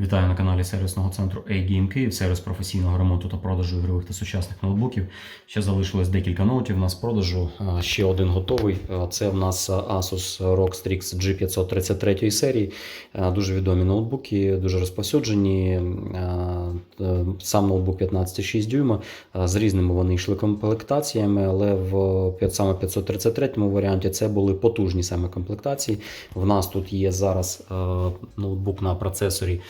Вітаю на каналі сервісного центру A-Game Київ, сервіс професійного ремонту та продажу ігрових та сучасних ноутбуків. Ще залишилось декілька ноутів у нас продажу. Ще один готовий. Це в нас Asus ROG Strix G533 серії. Дуже відомі ноутбуки, дуже розповсюджені. Сам ноутбук 15,6 дюйма. З різними вони йшли комплектаціями, але в саме 533 варіанті це були потужні саме комплектації. В нас тут є зараз ноутбук на процесорі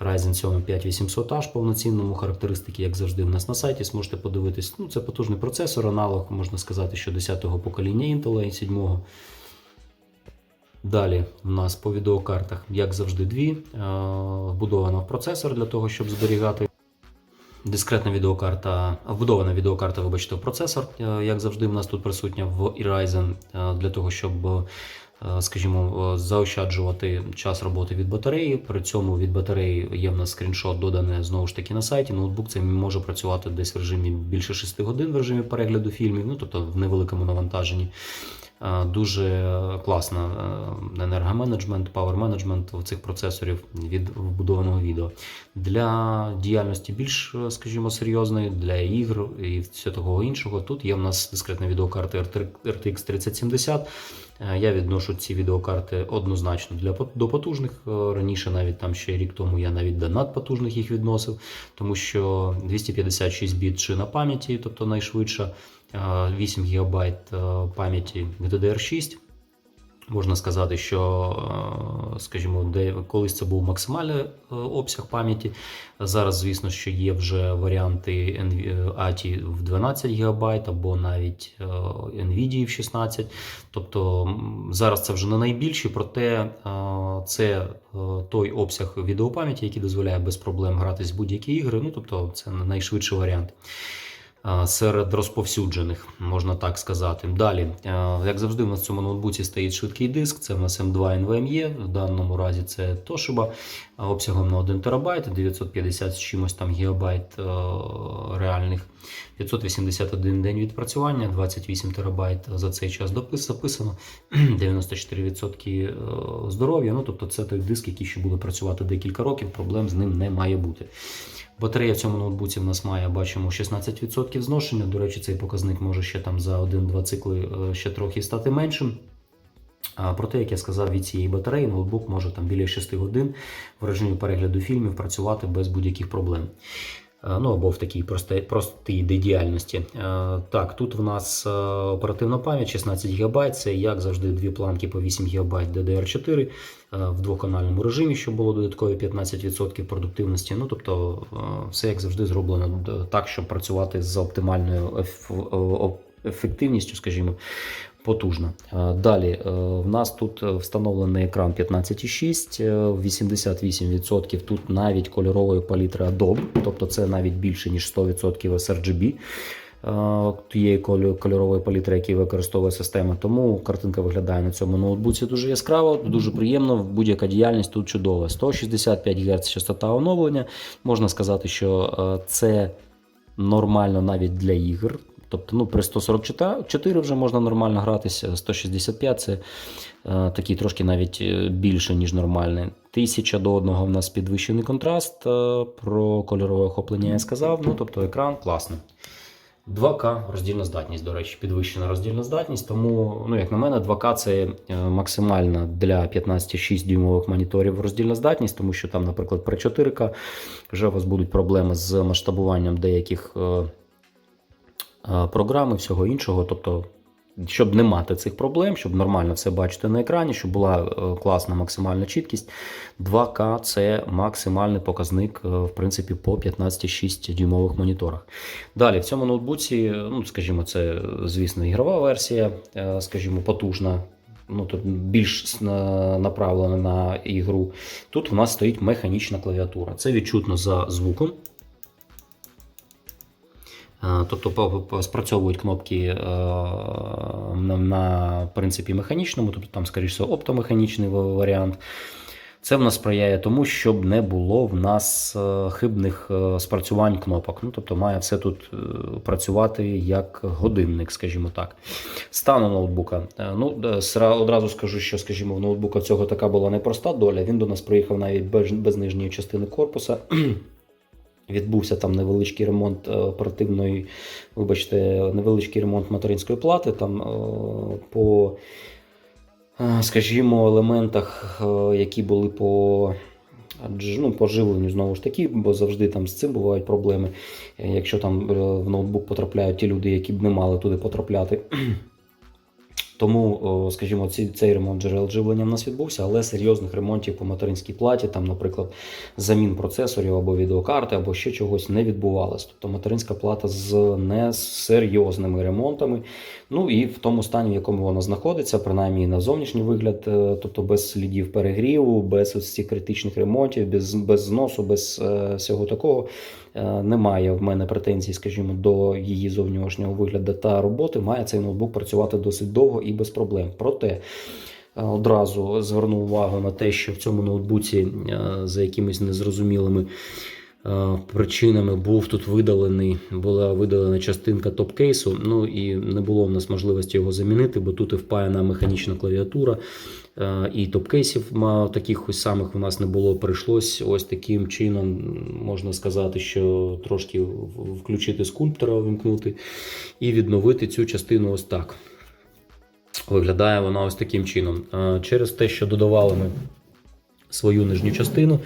Ryzen 7 5800H повноцінному характеристики, як завжди, у нас на сайті зможете подивитись. Ну, це потужний процесор, аналог, можна сказати, що 10-го покоління Intel i 7. Далі у нас по відеокартах, як завжди, дві. Е, Вбудована в процесор для того, щоб зберігати. Дискретна відеокарта, вбудована відеокарта, вибачте, в процесор, е, як завжди, в нас тут присутня в Ryzen е, для того, щоб, скажімо, е, заощаджувати час роботи від батареї. При цьому від батареї є в нас скріншот, доданий знову ж таки на сайті. Ноутбук це може працювати десь в режимі більше 6 годин в режимі перегляду фільмів, ну тобто в невеликому навантаженні. Е, Дуже класна е, енергоменеджмент, пауер-менеджмент цих процесорів від вбудованого відео. Для діяльності більш, е, скажімо, серйозної, для ігр і всього того іншого. Тут є в нас дискретна відеокарта RTX 3070. Е, Я відношу ці відеокарти однозначно для до потужних. Раніше, навіть там ще рік тому, я навіть до надпотужних їх відносив, тому що 256 біт шина пам'яті, тобто найшвидша, 8 ГБ пам'яті GDDR6. Можна сказати, що, е, скажімо, де колись це був максимальний е, обсяг пам'яті. Зараз, звісно, що є вже варіанти ATI в 12 ГБ або навіть е, NVIDIA в 16. Тобто зараз це вже не найбільші, проте е, це е, той обсяг відеопам'яті, який дозволяє без проблем гратись в будь-які ігри. Ну, тобто, це найшвидший варіант. Е, Серед розповсюджених, можна так сказати. Далі, е, як завжди, у нас в цьому ноутбуці стоїть швидкий диск, це в нас M2 NVMe, в даному разі це Toshiba е, обсягом на 1 ТБ, 950 з чимось там гігабайт е, реальних, 581 день відпрацювання, 28 ТБ за цей час записано, 94% е, здоров'я. Ну, тобто це той диск, який ще буде працювати декілька років, проблем з ним не має бути. Батарея в цьому ноутбуці в нас має, бачимо, 16% зношення. До речі, цей показник може ще там за 1-2 цикли е, ще трохи стати меншим. А, Проте, як я сказав, від цієї батареї ноутбук може там біля 6 годин в режимі перегляду фільмів працювати без будь-яких проблем. Е, Ну або в такій простій, простій діяльності. Е, Так, тут в нас е, оперативна пам'ять 16 ГБ, це як завжди дві планки по 8 ГБ DDR4 е, в двоканальному режимі, щоб було додаткові 15% продуктивності. Ну тобто все як завжди зроблено так, щоб працювати з оптимальною ефективністю, скажімо. Потужно. Е, Далі е, в нас тут е, встановлений екран 15,6, е, 88% тут навіть кольорової палітри Adobe, тобто це навіть більше ніж 100% sRGB тієї кольорової палітри, які використовує система. Тому картинка виглядає на цьому ноутбуці дуже яскраво, дуже приємно. Будь-яка діяльність тут чудова. 165 Гц частота оновлення. Можна сказати, що це нормально навіть для ігр. Тобто, ну, при 144 вже можна нормально гратися, 165 це е, такий трошки навіть е, більше, ніж нормальний. 1000 до одного в нас підвищений контраст. е, про кольорове охоплення я сказав. Ну, тобто екран класний. 2К роздільна здатність, до речі, підвищена роздільна здатність. Тому, ну, як на мене, 2К це е, максимальна для 15,6 дюймових моніторів роздільна здатність, тому що там, наприклад, при 4К вже у вас будуть проблеми з масштабуванням деяких е, програм і всього іншого. Тобто, щоб не мати цих проблем, щоб нормально все бачити на екрані, щоб була е, класна максимальна чіткість. 2К це максимальний показник, е, в принципі, по 15,6 дюймових моніторах. Далі в цьому ноутбуці, ну скажімо, це звісно ігрова версія, скажімо, потужна. Ну, тут більш направлена на ігру. Тут у нас стоїть механічна клавіатура. Це відчутно за звуком. Е, Тобто спрацьовують кнопки е, на, принципі механічному, тобто там, скоріше, оптомеханічний варіант. Це в нас сприяє тому, щоб не було в нас е, хибних спрацювань кнопок. Ну, тобто має все тут працювати як годинник, скажімо так. Стану ноутбука. Ну, одразу скажу, що, скажімо, в ноутбука цього така була непроста доля. Він до нас приїхав навіть без, без нижньої частини корпуса. Відбувся там невеличкий ремонт е, оперативної, вибачте, невеличкий ремонт материнської плати. Там е, по, е, скажімо, елементах, які були по, ну, по живленню, знову ж таки, бо завжди там з цим бувають проблеми. Якщо там в ноутбук потрапляють ті люди, які б не мали туди потрапляти. Тому, скажімо, цей ремонт джерел живлення в нас відбувся, але серйозних ремонтів по материнській платі, там, наприклад, замін процесорів або відеокарти, або ще чогось не відбувалось. Тобто материнська плата з несерйозними ремонтами. Ну і в тому стані, в якому вона знаходиться, принаймні на зовнішній вигляд, е, тобто без слідів перегріву, без ось цих критичних ремонтів, без, без зносу, без е, всього такого. Е, Немає в мене претензій, скажімо, до її зовнішнього вигляду та роботи. Має цей ноутбук працювати досить довго і без проблем. Проте е, одразу зверну увагу на те, що в цьому ноутбуці е, за якимись незрозумілими причинами був тут видалений, була видалена частинка топ-кейсу. Ну і не було в нас можливості його замінити, бо тут і впаяна механічна клавіатура. Е, І топ-кейсів таких ось самих у нас не було. Прийшлось ось таким чином, можна сказати, що трошки включити скульптора, увімкнути і відновити цю частину ось так. Виглядає вона ось таким чином. Е, Через те, що додавали ми свою нижню частину,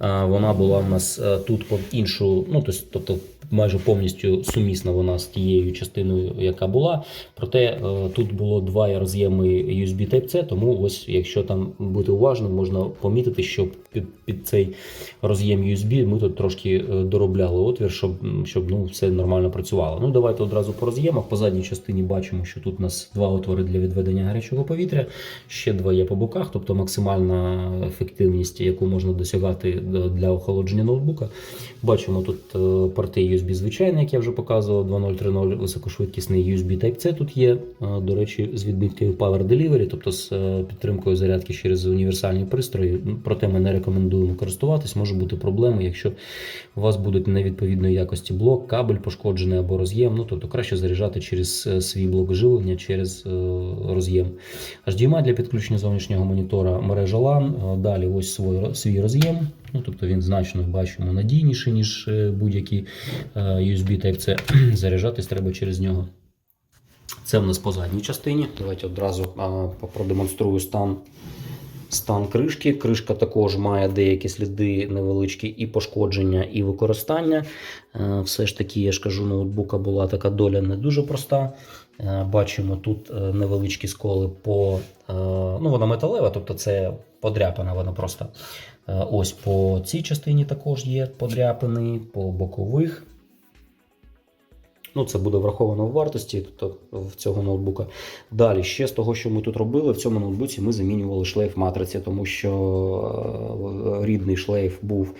вона була в нас е, тут по іншу, ну тобто майже повністю сумісна вона з тією частиною, яка була. Проте е, тут було два роз'єми USB Type-C, тому ось, якщо там бути уважним, можна помітити, що під, під цей роз'єм USB ми тут трошки е, доробляли отвір, щоб, щоб ну, все нормально працювало. Ну, давайте одразу по роз'ємах. По задній частині бачимо, що тут у нас два отвори для відведення гарячого повітря, ще два є по боках, тобто максимальна ефективність, яку можна досягати для охолодження ноутбука. Бачимо тут е, порти USB звичайний, як я вже показував, 2.0.3.0 високошвидкісний USB Type-C тут є. Е, До речі, з відміткою Power Delivery, тобто з е, підтримкою зарядки через універсальні пристрої. Проте ми не рекомендуємо користуватись. Може бути проблеми, якщо у вас будуть невідповідної якості блок, кабель пошкоджений або роз'єм. Ну тобто краще заряджати через е, свій блок живлення, через е, роз'єм. HDMI для підключення зовнішнього монітора мережа LAN. Е, Далі ось свій, свій роз'єм. Ну, тобто він значно бачимо надійніший, ніж будь-який е, USB Type-C. Заряджатись треба через нього. Це в нас по задній частині. Давайте одразу продемонструю стан. Стан кришки. Кришка також має деякі сліди невеличкі і пошкодження, і використання. Е, Все ж таки, я ж кажу, ноутбука була така доля не дуже проста. Е, Бачимо тут е, невеличкі сколи по. Ну, вона металева, тобто це подряпана, вона просто. Ось по цій частині також є подряпини, по бокових. Ну, це буде враховано в вартості тобто в цього ноутбука. Далі, ще з того, що ми тут робили, в цьому ноутбуці ми замінювали шлейф матриці, тому що е, рідний шлейф був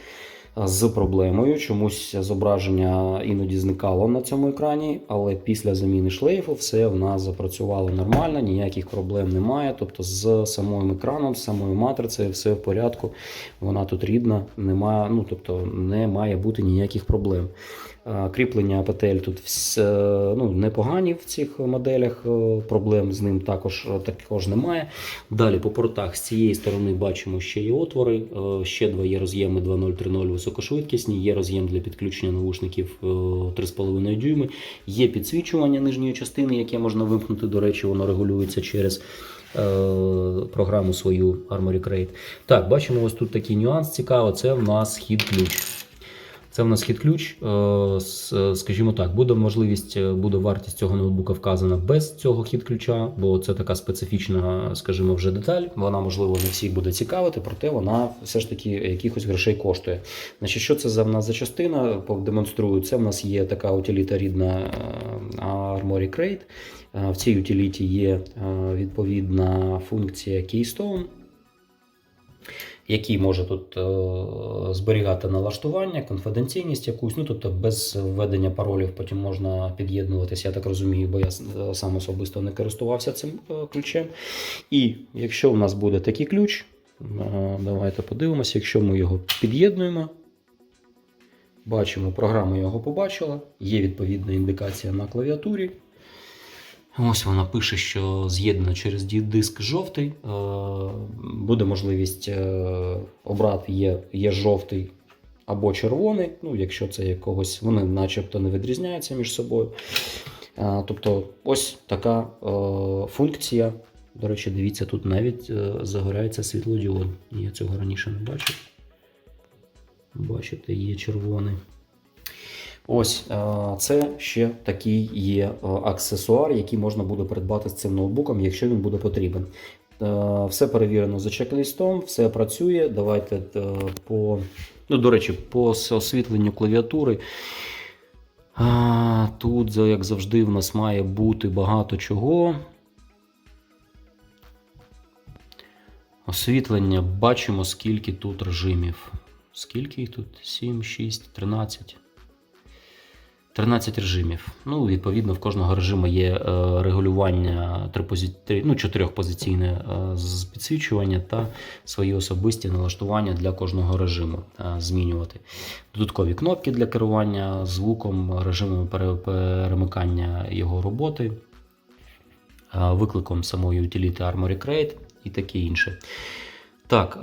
з проблемою. Чомусь зображення іноді зникало на цьому екрані, але після заміни шлейфу все в нас запрацювало нормально, ніяких проблем немає. Тобто з самим екраном, з самою матрицею все в порядку. Вона тут рідна, немає, ну тобто не має бути ніяких проблем. Е, Кріплення АПТЛ тут ну, непогані в цих моделях, е, проблем з ним також, також немає. Далі по портах з цієї сторони бачимо ще є отвори, е, ще два є роз'єми 2.0.3.0 високошвидкісні, є роз'єм для підключення навушників е, 3,5 дюйми, є підсвічування нижньої частини, яке можна вимкнути. До речі, воно регулюється через е, програму свою Armory Crate. Так, бачимо ось тут такий нюанс цікавий, це в нас хід ключ. Це в нас хід-ключ. Е, Скажімо так, буде можливість, е, буде вартість цього ноутбука вказана без цього хід-ключа, бо це така специфічна, скажімо, вже деталь. Вона, можливо, не всіх буде цікавити, проте вона все ж таки якихось грошей коштує. Значить, що це за в нас за частина? Продемонструю. Це в нас є така утиліта рідна е, Armory Crate. В цій утиліті є відповідна функція Keystone який може тут е, зберігати налаштування, конфіденційність якусь, ну тобто без введення паролів потім можна під'єднуватися, я так розумію, бо я е, сам особисто не користувався цим е, ключем. І якщо у нас буде такий ключ, Давайте подивимося, якщо ми його під'єднуємо. Бачимо, програма його побачила, є відповідна індикація на клавіатурі. Ось вона пише, що з'єднано через диск жовтий. Е, Буде можливість е, обрати є, є жовтий або червоний. Ну, якщо це якогось, вони начебто не відрізняються між собою. Е, Тобто, ось така функція. До речі, дивіться, тут навіть загорається світлодіод. Я цього раніше не бачив. Бачите, є червоний. Ось е, це ще такий є е, аксесуар, який можна буде придбати з цим ноутбуком, якщо він буде потрібен. Е, Все перевірено за чек-листом, все працює. Давайте по, ну, до речі, по освітленню клавіатури. Тут, як завжди, в нас має бути багато чого. Освітлення бачимо, скільки тут режимів. Скільки їх тут? 7, 6, 13. 13 режимів. Ну, відповідно, в кожного режиму є е, регулювання ну, чотирьохпозиційне е, підсвічування та свої особисті налаштування для кожного режиму е, змінювати. Додаткові кнопки для керування звуком, режимом перемикання його роботи, викликом самої утиліти Armory Crate і таке інше. Так,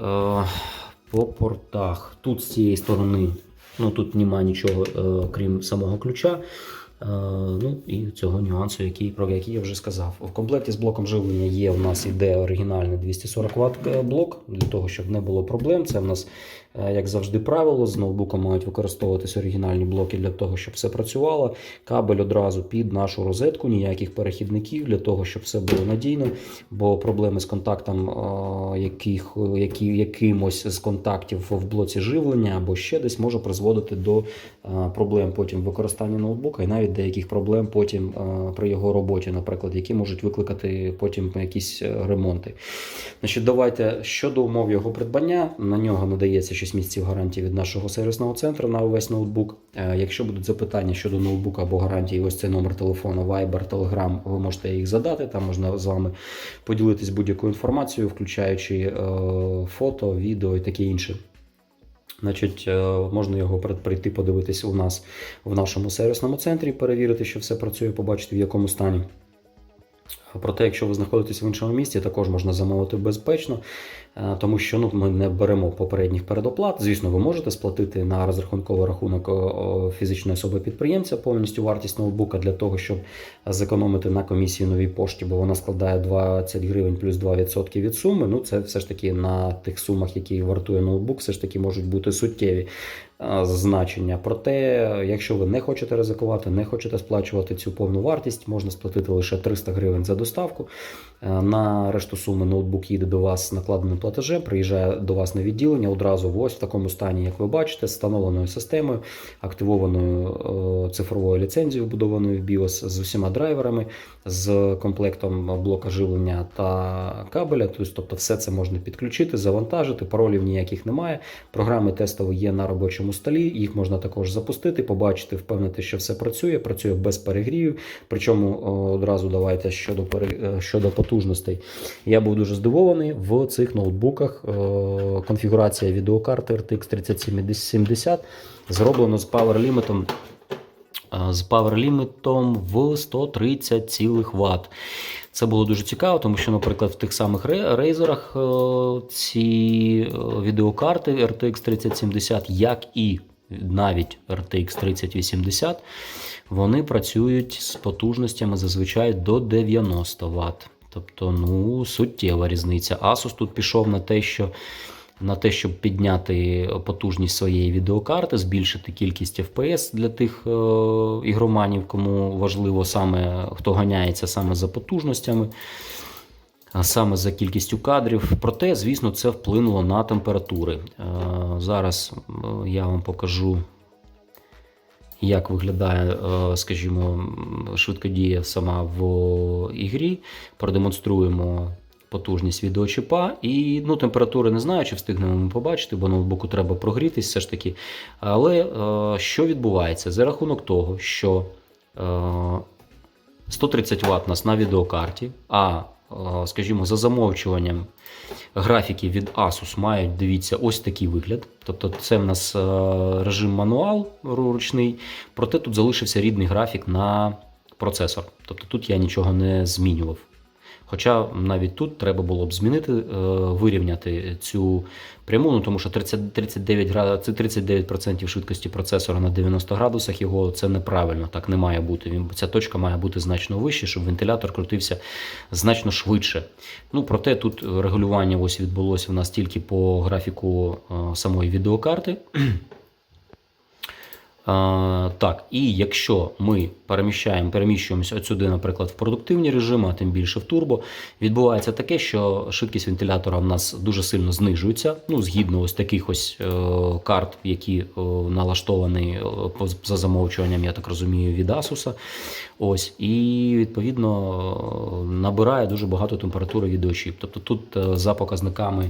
по портах. Тут з цієї сторони, ну тут нема нічого, е, крім самого ключа. Е, ну і цього нюансу, який, про який я вже сказав. В комплекті з блоком живлення є у нас іде оригінальний 240 Вт блок для того, щоб не було проблем. Це в нас, е, як завжди, правило. З ноутбуком мають використовуватись оригінальні блоки для того, щоб все працювало. Кабель одразу під нашу розетку, ніяких перехідників для того, щоб все було надійно. Бо проблеми з контактом е, яких, які, якимось з контактів в блоці живлення або ще десь може призводити до е, проблем потім в використанні ноутбука і навіть деяких проблем потім е, при його роботі, наприклад, які можуть викликати потім якісь е, ремонти. Значить, давайте щодо умов його придбання, на нього надається 6 місяців гарантії від нашого сервісного центру на увесь ноутбук. Е, Якщо будуть запитання щодо ноутбука або гарантії, ось цей номер телефону, Viber, Telegram, ви можете їх задати. Там можна з вами поділитись будь-якою інформацією, включаючи е, фото, відео і таке інше. Значить, е, можна його прийти подивитись у нас в нашому сервісному центрі, перевірити, що все працює, побачити в якому стані. Проте, якщо ви знаходитесь в іншому місті, також можна замовити безпечно, е, тому що ну, ми не беремо попередніх передоплат. Звісно, ви можете сплатити на розрахунковий рахунок фізичної особи підприємця повністю вартість ноутбука для того, щоб зекономити на комісії новій пошті, бо вона складає 20 гривень плюс 2% від суми. Ну, це все ж таки на тих сумах, які вартує ноутбук, все ж таки можуть бути суттєві значення. Проте, якщо ви не хочете ризикувати, не хочете сплачувати цю повну вартість, можна сплатити лише 300 гривень за доставку. Е, На решту суми ноутбук їде до вас накладеним платежем, приїжджає до вас на відділення одразу ось в такому стані, як ви бачите, встановленою системою, активованою е, цифровою ліцензією, вбудованою в BIOS з усіма драйверами, з комплектом блока живлення та кабеля. Тобто, все це можна підключити, завантажити, паролів ніяких немає. Програми тестові є на робочому столі, їх можна також запустити, побачити, впевнити, що все працює, працює без перегрівів. Причому о, одразу давайте щодо е, щодо потужностей. Я був дуже здивований в цих ноутбуках. е, Конфігурація відеокарти RTX 3070 зроблено з е, з Power в 130 цілих Вт. Це було дуже цікаво, тому що, наприклад, в тих самих ре- рейзерах е, ці е, відеокарти RTX 3070, як і навіть RTX 3080, вони працюють з потужностями зазвичай до 90 Вт. Тобто, ну, суттєва різниця. Asus тут пішов на те, що на те, щоб підняти потужність своєї відеокарти, збільшити кількість FPS для тих е, ігроманів, кому важливо саме хто ганяється саме за потужностями, саме за кількістю кадрів. Проте, звісно, це вплинуло на температури. Е, зараз е, я вам покажу. Як виглядає, е, скажімо, швидкодія сама в ігрі, продемонструємо потужність відеочіпа. І ну, температури не знаю, чи встигнемо ми побачити, бо ноутбуку треба прогрітись все ж таки. Але е, що відбувається? За рахунок того, що е, 130 Вт у нас на відеокарті, а е, скажімо, за замовчуванням графіки від Asus мають, дивіться, ось такий вигляд. Тобто це в нас е, режим мануал ручний, проте тут залишився рідний графік на процесор. Тобто тут я нічого не змінював. Хоча навіть тут треба було б змінити, е, вирівняти цю пряму, ну тому що 30, 39 град... це 39% швидкості процесора на 90 градусах його це неправильно, так не має бути. Він ця точка має бути значно вище, щоб вентилятор крутився значно швидше. Ну проте тут регулювання ось відбулося в нас тільки по графіку е, самої відеокарти. Так, і якщо ми переміщаємо, переміщуємося от сюди, наприклад, в продуктивні режими, а тим більше в турбо, відбувається таке, що швидкість вентилятора в нас дуже сильно знижується. Ну, згідно ось таких ось е, карт, які е, налаштовані е, за замовчуванням, я так розумію, від Asus. Ось, і відповідно набирає дуже багато температури відеочіп. Тобто тут за показниками.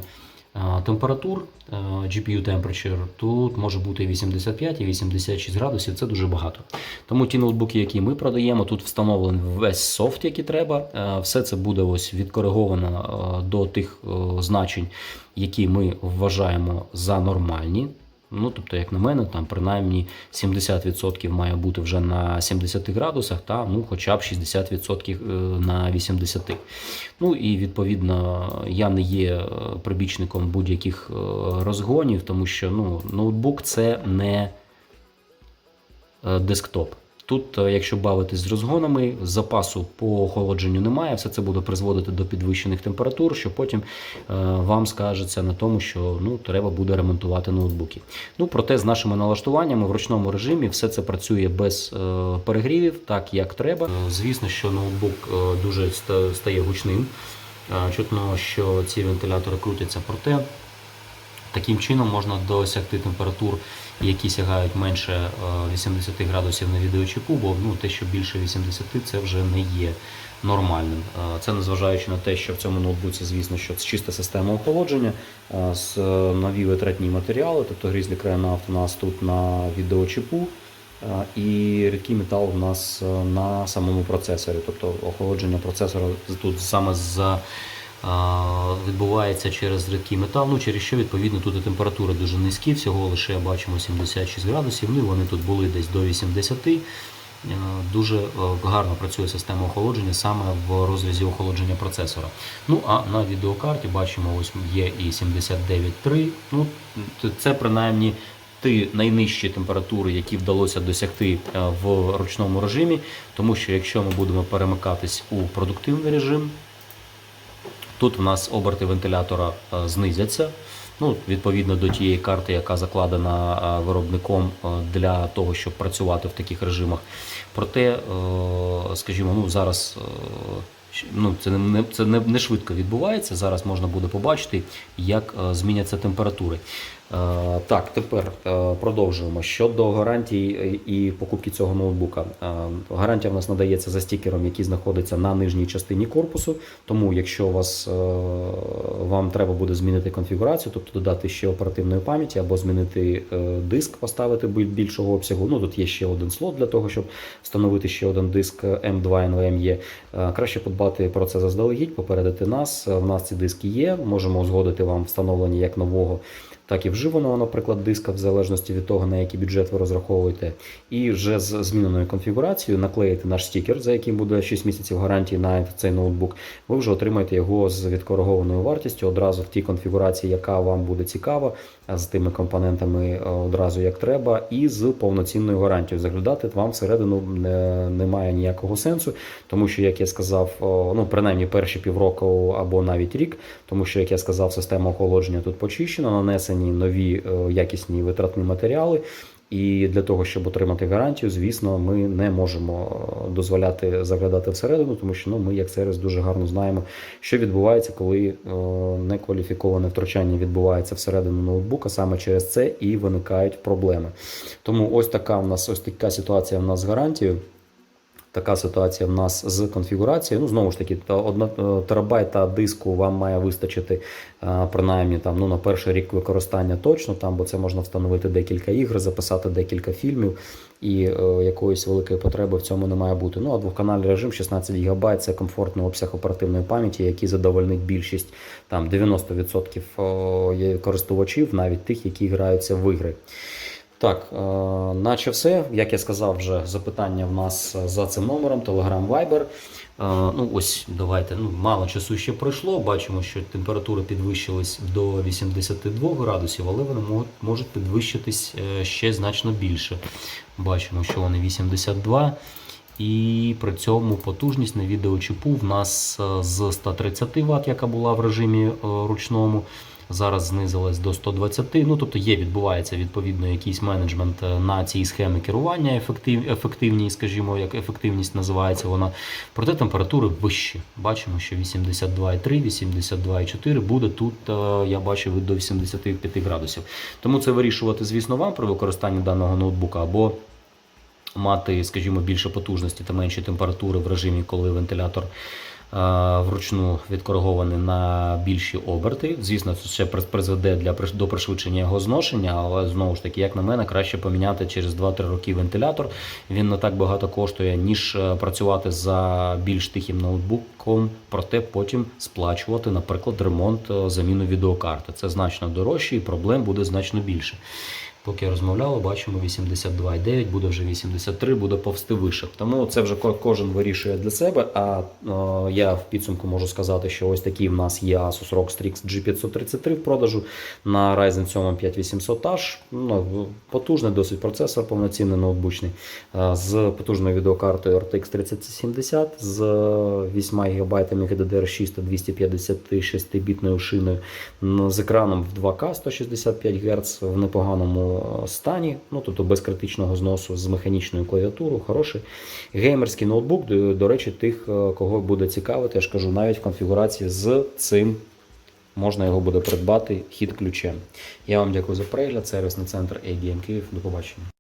Температур е, GPU temperature тут може бути і 85 і 86 градусів, це дуже багато. Тому ті ноутбуки, які ми продаємо, тут встановлений весь софт, який треба. Е, Все це буде ось відкориговано е, до тих значень, які ми вважаємо за нормальні. Ну, тобто, як на мене, там принаймні 70% має бути вже на 70 градусах, та ну, хоча б 60% е, на 80. Ну і відповідно я не є е, прибічником будь-яких е, розгонів, тому що ну, ноутбук це не десктоп. Тут, е, якщо бавитись з розгонами, запасу по охолодженню немає, все це буде призводити до підвищених температур, що потім е, вам скажеться на тому, що ну, треба буде ремонтувати ноутбуки. Ну, проте з нашими налаштуваннями в ручному режимі все це працює без е, перегрівів, так як треба. Звісно, що ноутбук дуже стає гучним. Чутно, що ці вентилятори крутяться, проте Таким чином можна досягти температур, які сягають менше е, 80 градусів на відеочіпу, бо ну, те, що більше 80, це вже не є нормальним. Е, Це незважаючи на те, що в цьому ноутбуці, звісно, що це чиста система охолодження, е, з е, нові витратні матеріали, тобто Grizzly Crayonaut у нас тут на відеочіпу. е, І рідкий метал в нас е, на самому процесорі, тобто охолодження процесора тут саме з відбувається через рідкий метал, ну через що відповідно тут і температури дуже низькі, всього лише бачимо 76 градусів. Ну і вони тут були десь до 80. Е, Дуже е, гарно працює система охолодження саме в розрізі охолодження процесора. Ну а на відеокарті бачимо, ось є і 79.3. Ну це принаймні ті найнижчі температури, які вдалося досягти е, в ручному режимі, тому що якщо ми будемо перемикатись у продуктивний режим, Тут у нас оберти вентилятора е, знизяться. Ну, відповідно до тієї карти, яка закладена е, виробником е, для того, щоб працювати в таких режимах. Проте, скажімо, ну зараз ну, це не це не, не швидко відбувається. Зараз можна буде побачити, як зміняться температури. Е, Так, тепер е, продовжуємо. Щодо гарантій е, і покупки цього ноутбука. Гарантія в нас надається за стікером, який знаходиться на нижній частині корпусу. Тому, якщо у вас, вам треба буде змінити конфігурацію, тобто додати ще оперативної пам'яті або змінити диск, поставити більшого обсягу. Ну тут є ще один слот для того, щоб встановити ще один диск M2 NVMe. Е, Краще подбати про це заздалегідь, попередити нас. В нас ці диски є. Можемо узгодити вам встановлення як нового так і вживаного, наприклад, диска, в залежності від того, на який бюджет ви розраховуєте. І вже з зміненою конфігурацією наклеїти наш стікер, за яким буде 6 місяців гарантії на цей ноутбук. Ви вже отримаєте його з відкоригованою вартістю одразу в тій конфігурації, яка вам буде цікава, з тими компонентами е, одразу як треба, і з повноцінною гарантією. Заглядати вам всередину не, немає ніякого сенсу, тому що, як я сказав, ну принаймні перші півроку або навіть рік, тому що, як я сказав, система охолодження тут почищена, нанесені нові е, якісні витратні матеріали. І для того, щоб отримати гарантію, звісно, ми не можемо е, дозволяти заглядати всередину, тому що ну, ми, як сервіс, дуже гарно знаємо, що відбувається, коли е, некваліфіковане втручання відбувається всередину ноутбука. Саме через це і виникають проблеми. Тому ось така у нас ось така ситуація в нас з гарантією. Така ситуація в нас з конфігурацією. Ну, знову ж таки, та одна е, терабайта диску вам має вистачити е, принаймні там, ну, на перший рік використання точно, там, бо це можна встановити декілька ігр, записати декілька фільмів, і е, якоїсь великої потреби в цьому не має бути. Ну, а двоканальний режим 16 ГБ це комфортний обсяг оперативної пам'яті, який задовольнить більшість там 90% користувачів, навіть тих, які граються в ігри. Так, е, наче все. Як я сказав, вже запитання в нас за цим номером, Telegram Viber. Е, ну, ось давайте. Ну, мало часу ще пройшло. Бачимо, що температури підвищились до 82 градусів, але вони можуть, підвищитись е, ще значно більше. Бачимо, що вони 82. І при цьому потужність на відеочіпу в нас з 130 Вт, яка була в режимі ручному, зараз знизилась до 120. Ну тобто є, відбувається відповідно якийсь менеджмент е, на цій схемі керування, ефектив, ефективній, скажімо, як ефективність називається вона. Проте температури вищі. Бачимо, що 82,3, 82,4 буде тут, е, я бачив, до 85 градусів. Тому це вирішувати, звісно, вам при використанні даного ноутбука або мати, скажімо, більше потужності та менші температури в режимі, коли вентилятор вручну відкоригований на більші оберти. Звісно, це ще призведе для до пришвидшення його зношення, але знову ж таки, як на мене, краще поміняти через 2-3 роки вентилятор. Він не так багато коштує, ніж е, працювати за більш тихим ноутбуком, проте потім сплачувати, наприклад, ремонт е, заміну відеокарти. Це значно дорожче і проблем буде значно більше. Поки розмовляли, бачимо 82,9, буде вже 83, буде повсти вище. Тому це вже кожен вирішує для себе. А е, я в підсумку можу сказати, що ось такий в нас є Asus ROG Strix G533 в продажу на Ryzen 7 5800H. Ну, потужний досить процесор, повноцінний ноутбучний, е, з потужною відеокартою RTX 3070, з 8 ГБ GDDR6 та 256-бітною шиною, з екраном в 2К 165 Гц в непоганому стані, ну тобто без критичного зносу, з механічною клавіатурою, хороший геймерський ноутбук. До, до речі, тих, е, кого буде цікавити, я ж кажу, навіть в конфігурації з цим. Можна його буде придбати хід ключем. Я вам дякую за перегляд. Сервісний центр AGM Київ. До побачення.